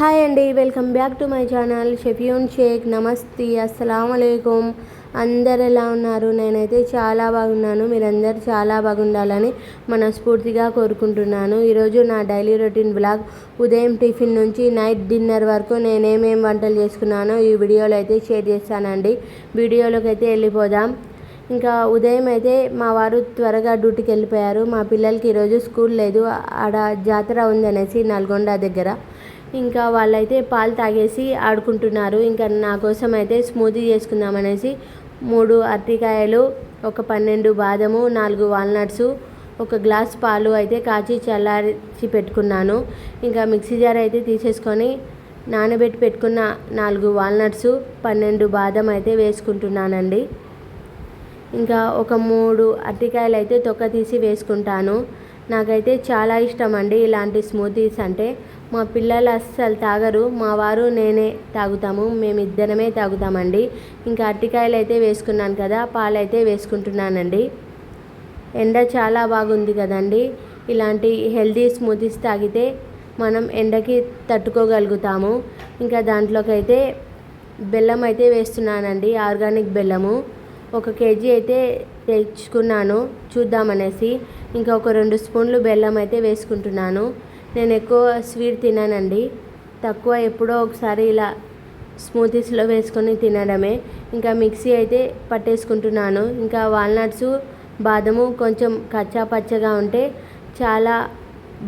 Hi అండి welcome back to my channel. షెఫ్యూన్ Sheikh నమస్తే అస్సలం అయికం అందరు ఎలా ఉన్నారు? నేనైతే చాలా బాగున్నాను. మీరందరూ చాలా బాగుండాలని మనస్ఫూర్తిగా కోరుకుంటున్నాను. ఈరోజు నా డైలీ రొటీన్ బ్లాగ్ ఉదయం టిఫిన్ నుంచి నైట్ డిన్నర్ వరకు నేనేమేం వంటలు చేసుకున్నానో ఈ వీడియోలో అయితే షేర్ చేస్తానండి. వీడియోలోకి అయితే వెళ్ళిపోదాం. ఇంకా ఉదయం అయితే మా వారు త్వరగా డ్యూటీకి వెళ్ళిపోయారు మా పిల్లలకి ఈరోజు స్కూల్ లేదు. ఆడ జాతర ఉందనేసి నల్గొండ దగ్గర. ఇంకా వాళ్ళైతే పాలు తాగేసి ఆడుకుంటున్నారు. ఇంకా నా కోసం అయితే స్మూతీ చేసుకుందామనేసి మూడు అరటికాయలు ఒక పన్నెండు బాదము నాలుగు వాల్నట్స్ ఒక గ్లాస్ పాలు అయితే కాచి చల్లార్చి పెట్టుకున్నాను. ఇంకా మిక్సీ జార్ అయితే తీసేసుకొని నానబెట్టి పెట్టుకున్న నాలుగు వాల్నట్స్ పన్నెండు బాదం అయితే వేసుకుంటున్నానండి. ఇంకా ఒక మూడు అరటికాయలు అయితే తొక్క తీసి వేసుకుంటాను. నాకైతే చాలా ఇష్టం అండి ఇలాంటి స్మూతీస్ అంటే. మా పిల్లలు అస్సలు తాగరు. మా వారు నేనే తాగుతాము. మేమిద్దరమే తాగుతామండి. ఇంకా అరటికాయలు అయితే వేసుకున్నాను కదా పాలైతే వేసుకుంటున్నానండి. ఎండ చాలా బాగుంది కదండి. ఇలాంటి హెల్దీ స్మూతీస్ తాగితే మనం ఎండకి తట్టుకోగలుగుతాము. ఇంకా దాంట్లోకైతే బెల్లం అయితే వేస్తున్నానండి ఆర్గానిక్ బెల్లము. ఒక కేజీ అయితే తెచ్చుకున్నాను చూద్దామనేసి. ఇంకా ఒక రెండు స్పూన్లు బెల్లం అయితే వేసుకుంటున్నాను. నేను ఎక్కువ స్వీట్ తినానండి. తక్కువ ఎప్పుడో ఒకసారి ఇలా స్మూతీస్లో వేసుకొని తినడమే. ఇంకా మిక్సీ అయితే పట్టేసుకుంటున్నాను. ఇంకా వాల్నట్స్ బాదము కొంచెం కచ్చా పచ్చగా ఉంటే చాలా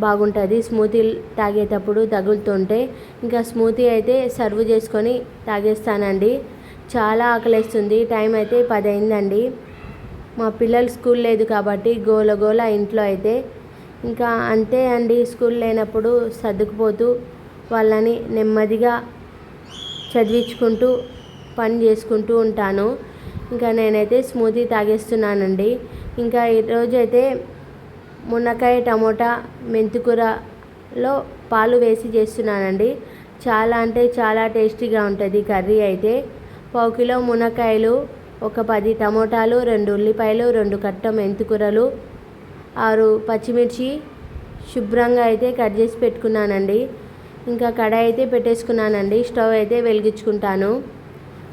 బాగుంటుంది. స్మూతీ తాగేటప్పుడు తగులుతుంటే ఇంకా స్మూతీ అయితే సర్వ్ చేసుకొని తాగేస్తానండి. చాలా ఆకలిస్తుంది. టైం అయితే పది అయిందండి మా పిల్లలు స్కూల్ లేదు కాబట్టి గోల గోల ఇంట్లో అయితే ఇంకా అంతే అండి స్కూల్ లేనప్పుడు సర్దుకుపోతూ వాళ్ళని నెమ్మదిగా చదివించుకుంటూ పని చేసుకుంటూ ఉంటాను. ఇంకా నేనైతే స్మూతీ తాగేస్తున్నానండి. ఇంకా ఈరోజు అయితే మునక్కాయ టమోటా మెంతికూరలో పాలు వేసి చేస్తున్నానండి. చాలా అంటే చాలా టేస్టీగా ఉంటుంది కర్రీ అయితే. పావు కిలో మునక్కాయలు ఒక పది టమోటాలు రెండు ఉల్లిపాయలు రెండు కట్ట మెంతికూరలు ఆరు పచ్చిమిర్చి శుభ్రంగా అయితే కట్ చేసి పెట్టుకున్నానండి. ఇంకా కడాయి అయితే పెట్టేసుకున్నానండి. స్టవ్ అయితే వెలిగించుకుంటాను.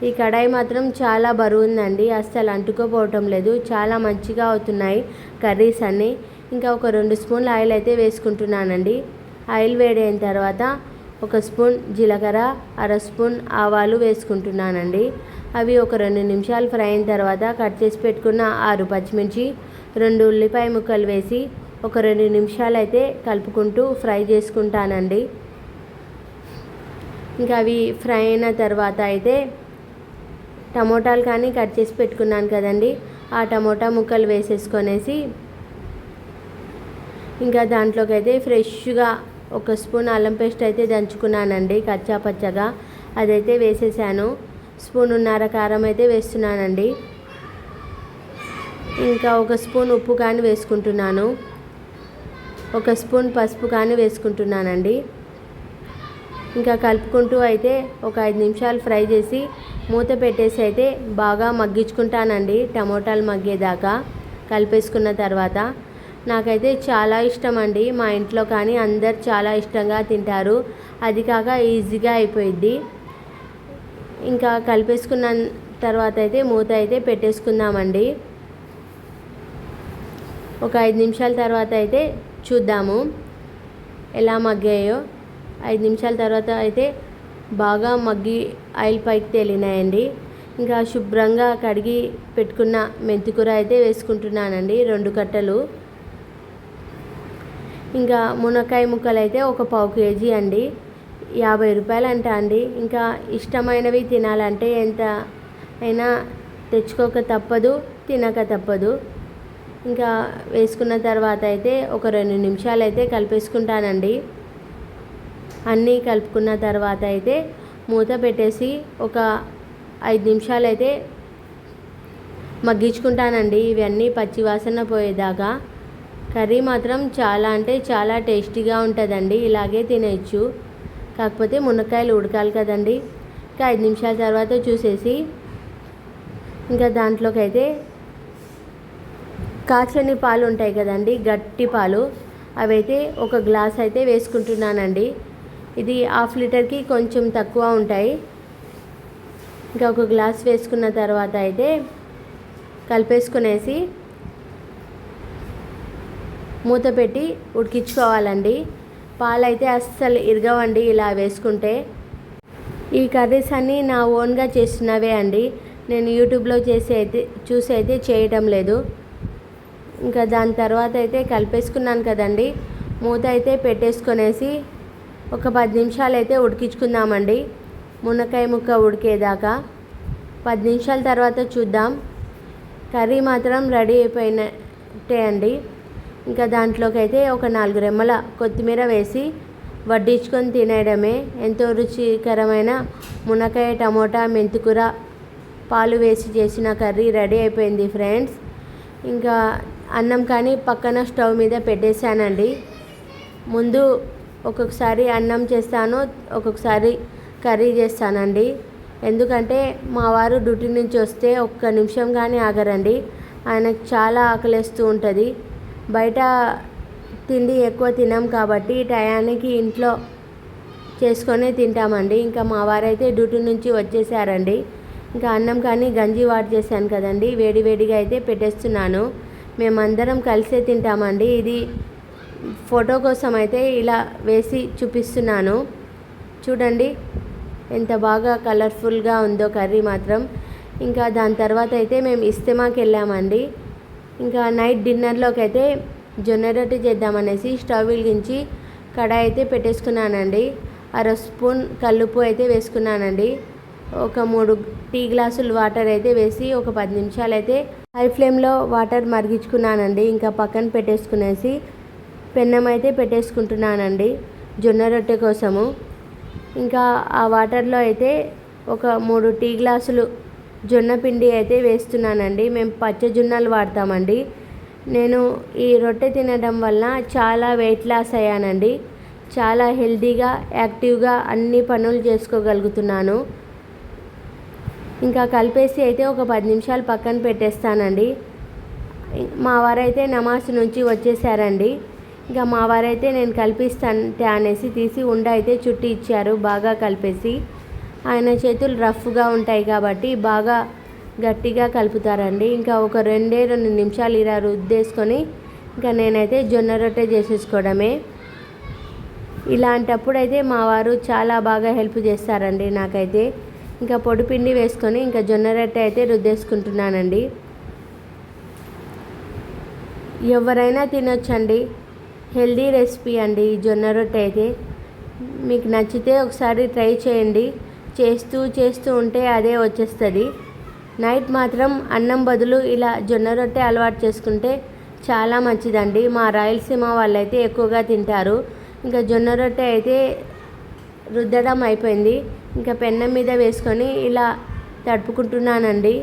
ఈ కడాయి మాత్రం చాలా బరువు ఉందండి అస్సలు అంటుకోపోవటం లేదు. చాలా మంచిగా అవుతున్నాయి కర్రీస్ అన్నీ. ఇంకా ఒక రెండు స్పూన్ల ఆయిల్ అయితే వేసుకుంటున్నానండి. ఆయిల్ వేడైన తర్వాత ఒక స్పూన్ జీలకర్ర అర స్పూన్ ఆవాలు వేసుకుంటున్నానండి. అవి ఒక రెండు నిమిషాలు ఫ్రై అయిన తర్వాత కట్ చేసి పెట్టుకున్న ఆరు పచ్చిమిర్చి రెండు ఉల్లిపాయ ముక్కలు వేసి ఒక రెండు నిమిషాలు అయితే కలుపుకుంటూ ఫ్రై చేసుకుంటానండి. ఇంకా అవి ఫ్రై అయిన తర్వాత అయితే టమోటాలు కానీ కట్ చేసి పెట్టుకున్నాను కదండి. ఆ టమోటా ముక్కలు వేసేసుకొనేసి ఇంకా దాంట్లోకి అయితే ఫ్రెష్గా ఒక స్పూన్ అల్లం పేస్ట్ అయితే దంచుకున్నానండి కచ్చా పచ్చగా. అదైతే వేసేసాను. స్పూన్ ఉన్నర కారం అయితే వేస్తున్నానండి. ఇంకా ఒక స్పూన్ ఉప్పు కానీ వేసుకుంటున్నాను. ఒక స్పూన్ పసుపు కానీ వేసుకుంటున్నానండి. ఇంకా కలుపుకుంటూ అయితే ఒక ఐదు నిమిషాలు ఫ్రై చేసి మూత పెట్టేసి అయితే బాగా మగ్గించుకుంటానండి టమోటాలు మగ్గేదాకా కలిపేసుకున్న తర్వాత. నాకైతే చాలా ఇష్టం అండి మా ఇంట్లో కానీ అందరు చాలా ఇష్టంగా తింటారు. అది కాక ఈజీగా అయిపోయిద్ది. ఇంకా కలిపేసుకున్న తర్వాత అయితే మూత అయితే పెట్టేసుకుందామండి. ఒక ఐదు నిమిషాల తర్వాత అయితే చూద్దాము. ఎలా మగ్గాయో. ఐదు నిమిషాల తర్వాత అయితే బాగా మగ్గి ఆయిల్ పైకి తేలినాయండి. ఇంకా శుభ్రంగా కడిగి పెట్టుకున్న మెంతికూర అయితే వేసుకుంటున్నానండి రెండు కట్టలు. ఇంకా మునక్కాయ ముక్కలు అయితే ఒక పావు కేజీ అండి. యాభై రూపాయలంటా అండి. ఇంకా ఇష్టమైనవి తినాలంటే ఎంత అయినా తెచ్చుకోక తప్పదు తినక తప్పదు. ఇంకా వేసుకున్న తర్వాత అయితే ఒక రెండు నిమిషాలు అయితే కలిపేసుకుంటానండి. అన్నీ కలుపుకున్న తర్వాత అయితే మూత పెట్టేసి ఒక ఐదు నిమిషాలు అయితే మగ్గించుకుంటానండి. ఇవన్నీ పచ్చివాసన పోయేదాకా. కర్రీ మాత్రం చాలా అంటే చాలా టేస్టీగా ఉంటుందండి. ఇలాగే తినేయచ్చు. కాకపోతే మునక్కాయలు ఉడకాలి కదండి. ఇంకా ఐదు నిమిషాల తర్వాత చూసేసి ఇంకా దాంట్లోకి అయితే కాచని పాలు ఉంటాయి కదండి గట్టి పాలు. అవైతే ఒక గ్లాస్ అయితే వేసుకుంటున్నానండి. ఇది హాఫ్ లీటర్కి కొంచెం తక్కువ ఉంటాయి. ఇంకా ఒక గ్లాస్ వేసుకున్న తర్వాత అయితే కలిపేసుకునేసి మూత పెట్టి ఉడికించుకోవాలండి. పాలైతే అస్సలు ఇరగవండి ఇలా వేసుకుంటే. ఈ కర్రీస్ అన్నీ నా ఓన్గా చేసినవే అండి. నేను యూట్యూబ్లో చేసి అయితే చూసి అయితే చేయటం లేదు. ఇంకా దాని తర్వాత అయితే కలిపేసుకున్నాను కదండి. మూత అయితే పెట్టేసుకొనేసి ఒక పది నిమిషాలు అయితే ఉడికించుకుందామండి. మునక్కాయ ముక్క ఉడికేదాకా. పది నిమిషాల తర్వాత చూద్దాం. కర్రీ మాత్రం రెడీ అయిపోయినట్టే అండి. ఇంకా దాంట్లోకి అయితే ఒక నాలుగు రెమ్మల కొత్తిమీర వేసి వడ్డించుకొని తినేయడమే. ఎంతో రుచికరమైన మునక్కాయ టమోటా మెంతికూర పాలు వేసి చేసిన కర్రీ రెడీ అయిపోయింది ఫ్రెండ్స్. ఇంకా అన్నం కానీ పక్కన స్టవ్ మీద పెట్టేశానండి. ముందు ఒక్కొక్కసారి అన్నం చేస్తాను ఒక్కొక్కసారి కర్రీ చేస్తానండి. ఎందుకంటే మా వారు డ్యూటీ నుంచి వస్తే ఒక్క నిమిషం కానీ ఆగరండి. ఆయనకు చాలా ఆకలిస్తూ ఉంటుంది. బయట తిండి ఎక్కువ తినం కాబట్టి టయానికి ఇంట్లో చేసుకొని తింటామండి. ఇంకా మా వారైతే డ్యూటీ నుంచి వచ్చేసారండి. ఇంకా అన్నం కానీ గంజి వాడి చేశాను కదండి. వేడి వేడిగా అయితే పెట్టేస్తున్నాను. మేమందరం కలిసే తింటామండి. ఇది ఫోటో కోసం అయితే ఇలా వేసి చూపిస్తున్నాను. చూడండి ఎంత బాగా కలర్ఫుల్గా ఉందో కర్రీ మాత్రం. ఇంకా దాని తర్వాత అయితే మేము ఇస్తమాకి వెళ్ళామండి. ఇంకా నైట్ డిన్నర్లోకి అయితే జొన్న రొట్టె చేద్దామనేసి స్టవ్ వెలిగించి కడాయి అయితే పెట్టేసుకున్నానండి. అర స్పూన్ కల్లుపు అయితే వేసుకున్నానండి. ఒక మూడు టీ గ్లాసులు వాటర్ అయితే వేసి ఒక పది నిమిషాలు అయితే హై ఫ్లేమ్లో వాటర్ మరిగించుకున్నానండి. ఇంకా పక్కన పెట్టేసుకునేసి పెన్నం అయితే పెట్టేసుకుంటున్నానండి జొన్న రొట్టె కోసము. ఇంకా ఆ వాటర్లో అయితే ఒక మూడు టీ గ్లాసులు జొన్న పిండి అయితే వేస్తున్నానండి. మేము పచ్చ జొన్నలు వాడతామండి. నేను ఈ రొట్టె తినడం వల్ల చాలా వెయిట్ లాస్ అయ్యానండి. చాలా హెల్తీగా యాక్టివ్గా అన్ని పనులు చేసుకోగలుగుతున్నాను. ఇంకా కలిపేసి అయితే ఒక పది నిమిషాలు పక్కన పెట్టేస్తానండి. మా వారైతే నమాజ్ నుంచి వచ్చేసారండి. ఇంకా మా వారైతే నేను కలిపిస్తాను అనేసి తీసి ఉండ అయితే చుట్టి ఇచ్చారు బాగా కలిపేసి. ఆయన చేతులు రఫ్గా ఉంటాయి కాబట్టి బాగా గట్టిగా కలుపుతారండి. ఇంకా ఒక రెండే రెండు నిమిషాలు ఇలా రుద్దేసుకొని ఇంకా నేనైతే జొన్న రొట్టె చేసేసుకోవడమే. ఇలాంటప్పుడు అయితే మా వారు చాలా బాగా హెల్ప్ చేస్తారండి నాకైతే. ఇంకా పొడి పిండి వేసుకొని ఇంకా జొన్న రొట్టె అయితే రుద్దేసుకుంటున్నానండి. ఎవరైనా తినొచ్చండి. హెల్దీ రెసిపీ అండి ఈ జొన్న రొట్టె అయితే. మీకు నచ్చితే ఒకసారి ట్రై చేయండి. చేస్తూ చేస్తూ ఉంటే అదే వచ్చేస్తుంది. నైట్ మాత్రం అన్నం బదులు ఇలా జొన్న రొట్టె అలవాటు చేసుకుంటే చాలా మంచిదండి. మా రాయలసీమ వాళ్ళైతే ఎక్కువగా తింటారు. ఇంకా జొన్న రొట్టె అయితే రుద్దడం అయిపోయింది. ఇంకా పెన్నం మీద వేసుకొని ఇలా తడుపుకుంటున్నానండి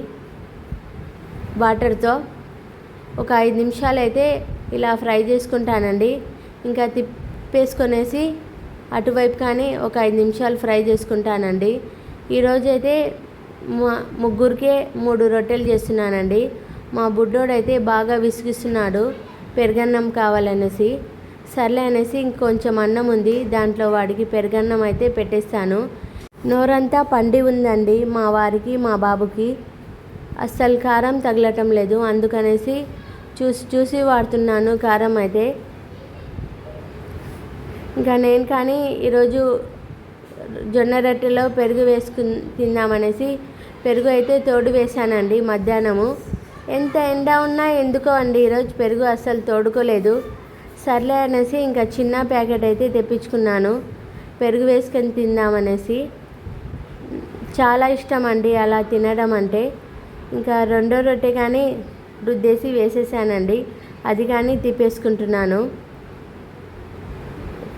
వాటర్తో. ఒక ఐదు నిమిషాలు అయితే ఇలా ఫ్రై చేసుకుంటానండి. ఇంకా తిప్పేసుకొనేసి అటువైపు కానీ ఒక ఐదు నిమిషాలు ఫ్రై చేసుకుంటానండి. ఈరోజైతే మా ముగ్గురికే మూడు రొట్టెలు చేస్తున్నానండి. మా బుడ్డోడైతే బాగా విసిగిస్తున్నాడు. పెరుగన్నం కావాలనేసి. సర్లే అనేసి ఇంకొంచెం అన్నం ఉంది. దాంట్లో వాడికి పెరుగన్నం అయితే పెట్టేస్తాను. నోరంతా పండి ఉందండి మా వారికి మా బాబుకి. అస్సలు కారం తగలటం లేదు. అందుకనేసి చూసి చూసి వాడుతున్నాను కారం అయితే. ఇంకా నేను కానీ ఈరోజు జొన్న రొట్టెలో పెరుగు వేసుకుని తిందామనేసి పెరుగు అయితే తోడు వేశానండి మధ్యాహ్నము. ఎంత ఎండ ఉన్నా ఎందుకో అండి ఈరోజు పెరుగు అస్సలు తోడుకోలేదు. సర్లే అనేసి ఇంకా చిన్న ప్యాకెట్ అయితే తెప్పించుకున్నాను. పెరుగు వేసుకొని తిందామనేసి. చాలా ఇష్టం అండి అలా తినడం అంటే. ఇంకా రెండో రొట్టె కానీ రుద్దేసి వేసేసానండి. అది కానీ తిప్పేసుకుంటున్నాను.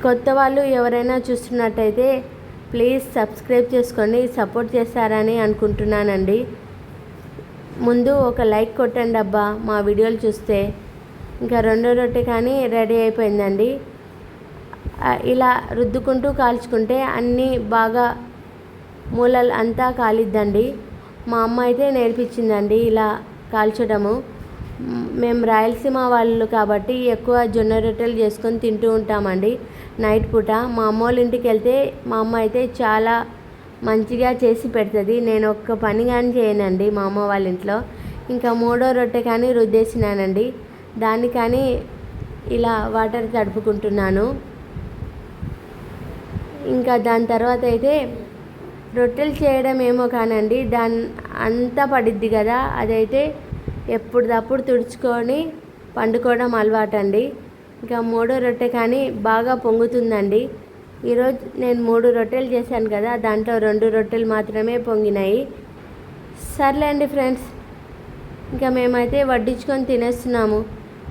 కొత్త వాళ్ళు ఎవరైనా చూస్తున్నట్టయితే ప్లీజ్ సబ్స్క్రైబ్ చేసుకొని సపోర్ట్ చేస్తారని అనుకుంటున్నానండి. ముందు ఒక లైక్ కొట్టండి అబ్బా మా వీడియోలు చూస్తే. ఇంకా రెండో రొట్టె కానీ రెడీ అయిపోయిందండి. ఇలా రుద్దుకుంటూ కాల్చుకుంటే అన్నీ బాగా మూలలు అంతా కాలిద్దండి. మా అమ్మ అయితే నేర్పించిందండి ఇలా కాల్చడము. మేము రాయలసీమ వాళ్ళు కాబట్టి ఎక్కువ జొన్న రొట్టెలు చేసుకొని తింటూ ఉంటామండి నైట్ పూట. మా అమ్మ వాళ్ళ ఇంటికి వెళ్తే మా అమ్మ అయితే చాలా మంచిగా చేసి పెడుతుంది. నేను ఒక్క పని కానీ చేయనండి మా అమ్మ వాళ్ళ ఇంట్లో. ఇంకా మూడో రొట్టె కానీ రుద్దేసినానండి. దాన్ని కానీ ఇలా వాటర్ తడుపుకుంటున్నాను. ఇంకా దాని తర్వాత అయితే రొట్టెలు చేయడం ఏమో కానండి దాని అంతా పడిద్ది కదా అదైతే ఎప్పుడప్పుడు తుడుచుకొని పండుకోవడం అలవాటండి. ఇంకా మూడో రొట్టె కానీ బాగా పొంగుతుందండి. ఈరోజు నేను మూడు రొట్టెలు చేశాను కదా దాంట్లో రెండు రొట్టెలు మాత్రమే పొంగినాయి. సర్లేండి ఫ్రెండ్స్ ఇంకా మేమైతే వడ్డించుకొని తినేస్తున్నాము.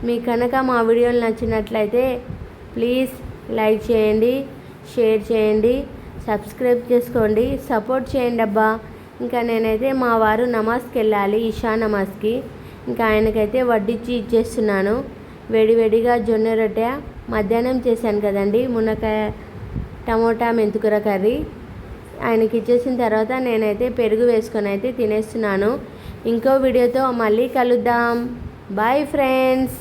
మీ కనుక మా వీడియోలు నచ్చినట్లయితే ప్లీజ్ లైక్ చేయండి షేర్ చేయండి సబ్స్క్రైబ్ చేసుకోండి సపోర్ట్ చేయండి అబ్బా ఇంకా నేనైతే మా వారు నమాజ్కి వెళ్ళాలి ఇషా నమాజ్కి. ఇంకా ఆయనకైతే వడ్డించి ఇచ్చేస్తున్నాను. వేడివేడిగా జొన్న రొట్టె మధ్యాహ్నం చేశాను కదండి. మునక్కాయ టమోటా మెంతుకూర కర్రీ ఆయనకి ఇచ్చేసిన తర్వాత నేనైతే పెరుగు వేసుకొని అయితే తినేస్తున్నాను. ఇంకో వీడియోతో మళ్ళీ కలుద్దాం. Bye friends